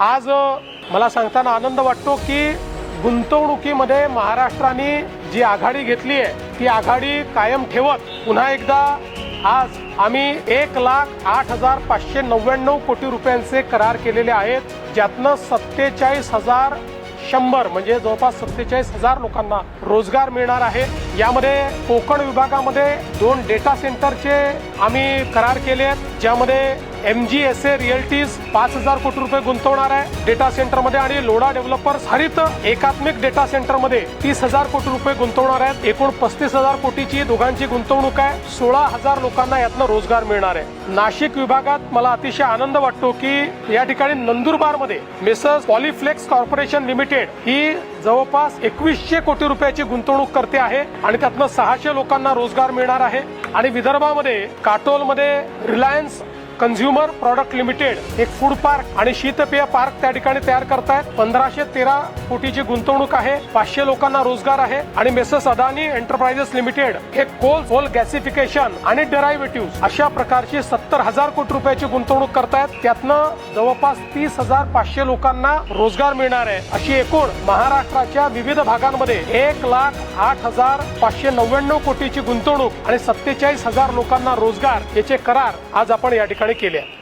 आज मला सांगताना आनंद वाटतो की गुंतवणुकीमध्ये महाराष्ट्राने जी आघाडी घेतली आहे ती आघाडी कायम ठेवत पुन्हा एकदा आज आम्ही एक लाख आठ हजार पाचशे नव्याण्णव कोटी रुपयांचे करार केलेले आहेत ज्यातनं सत्तेचाळीस हजार शंभर म्हणजे जवळपास सत्तेचाळीस हजार लोकांना रोजगार मिळणार आहे. यामध्ये कोकण विभागामध्ये दोन डेटा सेंटरचे आम्ही करार केले आहेत ज्यामध्ये एम जी एस ए रिअल्टीज पाच हजार कोटी रुपये गुंतवणार आहे डेटा सेंटरमध्ये आणि लोडा डेव्हलपर्स हरित एकात्मिक डेटा सेंटरमध्ये तीस हजार कोटी रुपये गुंतवणार आहेत. एकूण पस्तीस हजार कोटीची दोघांची गुंतवणूक आहे. सोळा हजार लोकांना यातनं रोजगार मिळणार आहे. नाशिक विभागात मला अतिशय आनंद वाटतो की या ठिकाणी नंदुरबारमध्ये मेसर्स पॉलिफ्लेक्स कॉर्पोरेशन लिमिटेड ही जवळपास एकवीसशे कोटी रुपयाची गुंतवणूक करते आहे आणि त्यातनं सहाशे लोकांना रोजगार मिळणार आहे. आणि विदर्भामध्ये काटोलमध्ये रिलायन्स कन्झ्युमर प्रॉडक्ट लिमिटेड एक फूड पार्क आणि शीतपेय पार्क त्या ठिकाणी तयार करतायत. पंधराशे तेरा कोटीची गुंतवणूक आहे पाचशे लोकांना रोजगार आहे आणि मेसस अदानी एंटरप्राइजेस लिमिटेड हे कोल होल गॅसिफिकेशन आणि डेरायव्हेटिव्ह अशा प्रकारची सत्तर हजार कोटी रुपयाची गुंतवणूक करतायत. त्यातनं जवळपास तीस हजार पाचशे लोकांना रोजगार मिळणार आहे. अशी एकूण महाराष्ट्राच्या विविध भागांमध्ये एक लाख आठ हजार पाचशे नव्याण्णव कोटीची गुंतवणूक आणि सत्तेचाळीस हजार लोकांना रोजगार याचे करार आज आपण या ठिकाणी केले केल्या.